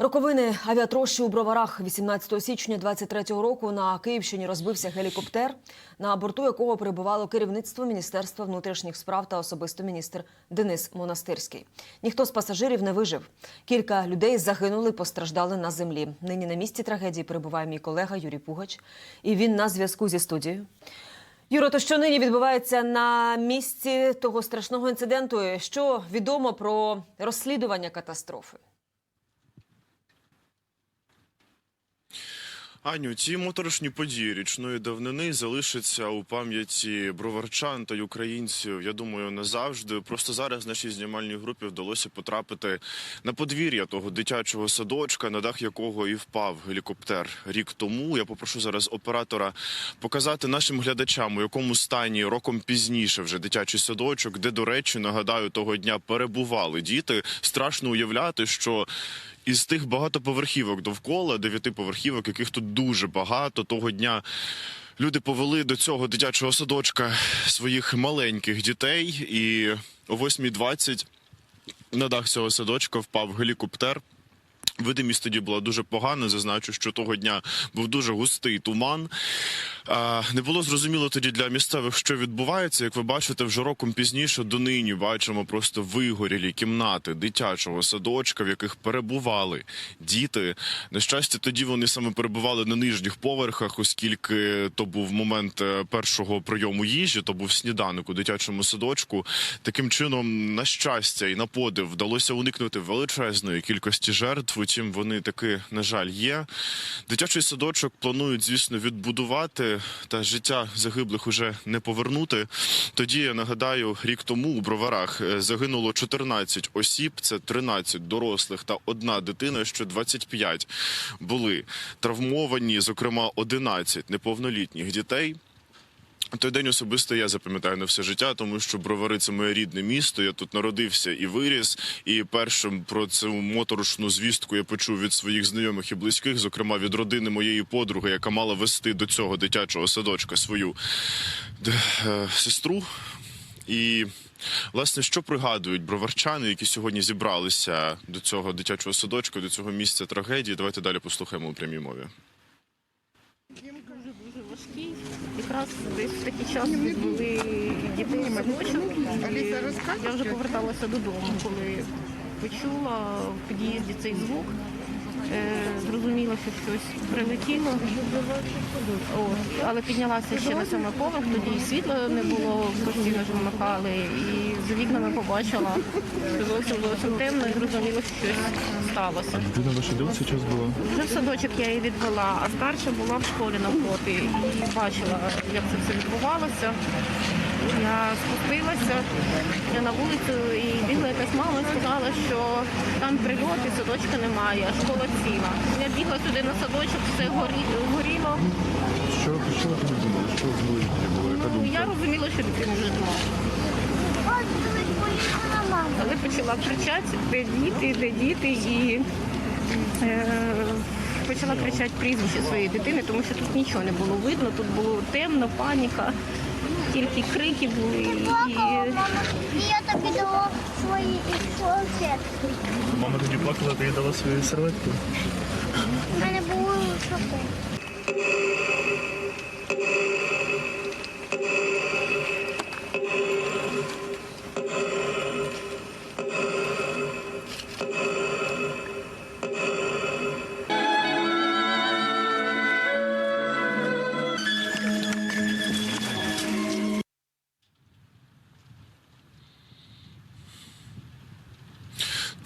Роковини авіатрощі у Броварах 18 січня 23-го року на Київщині розбився гелікоптер, на борту якого перебувало керівництво Міністерства внутрішніх справ та особисто міністр Денис Монастирський. Ніхто з пасажирів не вижив. Кілька людей загинули, постраждали на землі. Нині на місці трагедії перебуває мій колега Юрій Пугач, і він на зв'язку зі студією. Юро, то що нині відбувається на місці того страшного інциденту? Що відомо про розслідування катастрофи? Аню, ці моторошні події річної давнини залишаться у пам'яті броварчан та українців. Я думаю, назавжди. Просто зараз нашій знімальній групі вдалося потрапити на подвір'я того дитячого садочка, на дах якого і впав гелікоптер рік тому. Я попрошу зараз оператора показати нашим глядачам, у якому стані роком пізніше вже дитячий садочок, де, до речі, нагадаю, того дня перебували діти. Страшно уявляти, що із тих багатоповерхівок довкола, дев'ятиповерхівок, яких тут дуже багато, того дня люди повели до цього дитячого садочка своїх маленьких дітей, і о 8.20 на дах цього садочка впав гелікоптер. Видимість тоді була дуже погана. Зазначу, що того дня був дуже густий туман. Не було зрозуміло тоді для місцевих, що відбувається. Як ви бачите, вже роком пізніше донині бачимо просто вигорілі кімнати дитячого садочка, в яких перебували діти. На щастя, тоді вони саме перебували на нижніх поверхах, оскільки то був момент е, першого прийому їжі, то був сніданок у дитячому садочку. Таким чином, на щастя і на подив вдалося уникнути величезної кількості жертв. Утім, вони таки, на жаль, є. Дитячий садочок планують, звісно, відбудувати, та життя загиблих уже не повернути. Тоді я нагадаю, рік тому у броварах е, загинуло 14 осіб, це 13 дорослих та одна дитина, що 25 були травмовані, зокрема 11 неповнолітніх дітей. Той день особисто я запам'ятаю на все життя, тому що бровари це моє рідне місто. Я тут народився і виріс. І першим про цю моторошну звістку я почув від своїх знайомих і близьких, зокрема від родини моєї подруги, яка мала вести до цього дитячого садочка свою е, сестру. І власне, що пригадують броварчани, які сьогодні зібралися до цього дитячого садочка, до цього місця трагедії. Давайте далі послухаємо у прямій мові. Важкий. Якраз десь в такий час були дітей садочок. Я вже поверталася додому, коли почула в під'їзді цей звук. Е, Зрозуміла, що щось прилетіло, От. але піднялася ще на сьомий поверх, тоді і світла не було, постійно ж вимикали, і за вікнами побачила, що зовсім зовсім темно і зрозуміла, що щось сталося. Дитина ваша цей час була? Вже в садочок я її відвела, а старша була в школі навпроти і бачила, як це все відбувалося. Я спустилася на вулицю і бігла якась мама сказала, що там прильот і садочка немає, а школа ціла. Я бігла сюди на садочок, все горі, горіло. Що, що ви тоді думали? Що в було? Яка Ну, думка? я розуміла, що дитини вже немає. Але почала кричати, де діти, де діти, і е, почала кричати прізвище своєї дитини, тому що тут нічого не було видно, тут було темно, паніка, тільки крики були. І... І я тобі дала свої салфетки. Мама тоді плакала, ти їй дала свої серветки. У мене були шопи.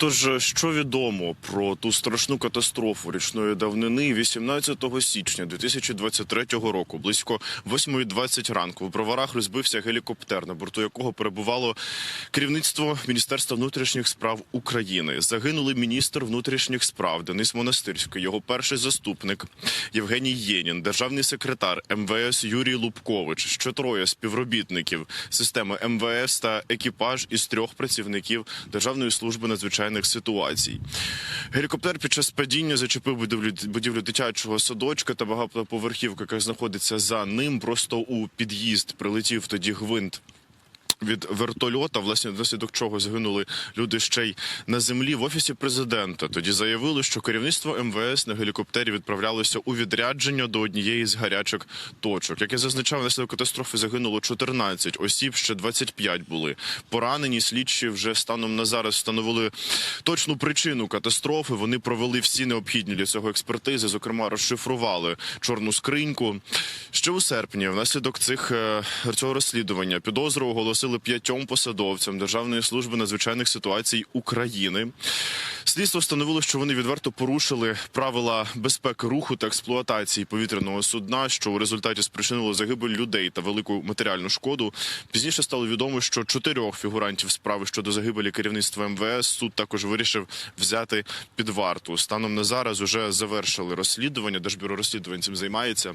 Тож, що відомо про ту страшну катастрофу річної давнини 18 січня 2023 року, близько 8.20 ранку, в броварах розбився гелікоптер, на борту якого перебувало керівництво Міністерства внутрішніх справ України. Загинули міністр внутрішніх справ Денис Монастирський, його перший заступник Євгеній Єнін, державний секретар МВС Юрій Лубкович, ще троє співробітників системи МВС та екіпаж із трьох працівників Державної служби надзвичайних ситуацій. Гелікоптер під час падіння зачепив будівлю, будівлю дитячого садочка та багатоповерхівка, яка знаходиться за ним. Просто у під'їзд прилетів тоді гвинт від вертольота, власне, внаслідок чого загинули люди ще й на землі в офісі президента. Тоді заявили, що керівництво МВС на гелікоптері відправлялося у відрядження до однієї з гарячих точок. Як я зазначав, внаслідок катастрофи загинуло 14 осіб, ще 25 були поранені. Слідчі вже станом на зараз встановили точну причину катастрофи. Вони провели всі необхідні для цього експертизи. Зокрема, розшифрували чорну скриньку. Ще у серпні, внаслідок цих е, цього розслідування, підозру оголосили п'ятьом посадовцям Державної служби надзвичайних ситуацій України. Слідство встановило, що вони відверто порушили правила безпеки руху та експлуатації повітряного судна, що у результаті спричинило загибель людей та велику матеріальну шкоду. Пізніше стало відомо, що чотирьох фігурантів справи щодо загибелі керівництва МВС суд також вирішив взяти під варту. Станом на зараз уже завершили розслідування. Держбюро розслідувань цим займається.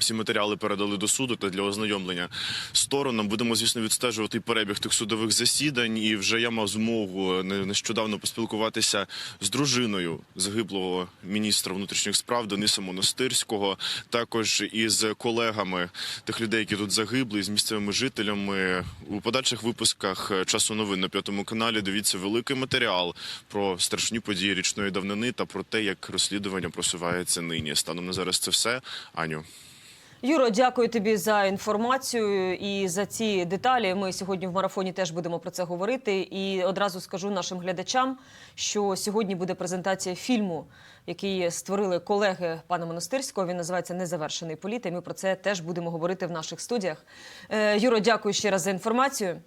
Всі матеріали передали до суду та для ознайомлення сторонам. Будемо, звісно, відстежувати перебіг тих судових засідань. І вже я мав змогу не- нещодавно поспілкуватися з дружиною загиблого міністра внутрішніх справ Дениса Монастирського, також із колегами тих людей, які тут загибли, з місцевими жителями. У подальших випусках часу новин на п'ятому каналі дивіться великий матеріал про страшні події річної давнини та про те, як розслідування просувається нині. Станом на зараз це все. Аню. Юро, дякую тобі за інформацію і за ці деталі. Ми сьогодні в марафоні теж будемо про це говорити. І одразу скажу нашим глядачам, що сьогодні буде презентація фільму, який створили колеги пана Монастирського. Він називається Незавершений політ. І ми про це теж будемо говорити в наших студіях. Е, Юро, дякую ще раз за інформацію.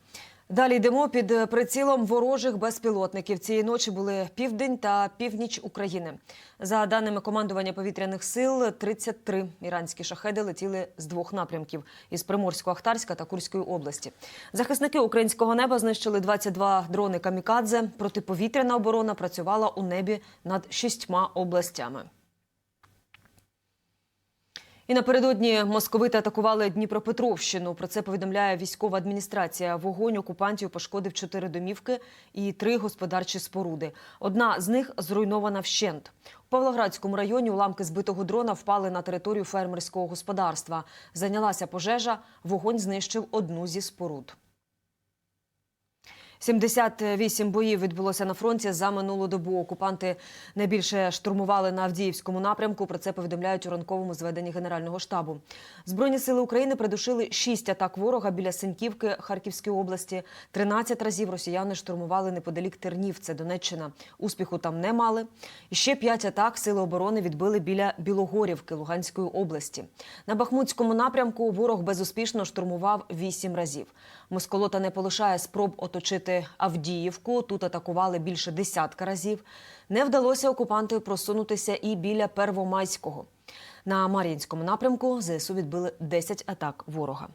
Далі йдемо під прицілом ворожих безпілотників. Цієї ночі були південь та північ України. За даними командування повітряних сил, 33 іранські шахеди летіли з двох напрямків із Приморсько-Ахтарська та Курської області. Захисники українського неба знищили 22 дрони камікадзе. Протиповітряна оборона працювала у небі над шістьма областями. І напередодні московити атакували Дніпропетровщину. Про це повідомляє військова адміністрація. Вогонь окупантів пошкодив чотири домівки і три господарчі споруди. Одна з них зруйнована вщент. У Павлоградському районі уламки збитого дрона впали на територію фермерського господарства. Зайнялася пожежа. Вогонь знищив одну зі споруд. 78 боїв відбулося на фронті за минулу добу. Окупанти найбільше штурмували на Авдіївському напрямку. Про це повідомляють у ранковому зведенні Генерального штабу. Збройні сили України придушили 6 атак ворога біля Синьківки Харківської області. 13 разів росіяни штурмували неподалік Тернів. Це Донеччина. Успіху там не мали. І ще 5 атак сили оборони відбили біля Білогорівки Луганської області. На Бахмутському напрямку ворог безуспішно штурмував 8 разів. Москолота не полишає спроб оточити Авдіївку. Тут атакували більше десятка разів. Не вдалося окупанти просунутися і біля Первомайського. На Мар'їнському напрямку ЗСУ відбили 10 атак ворога.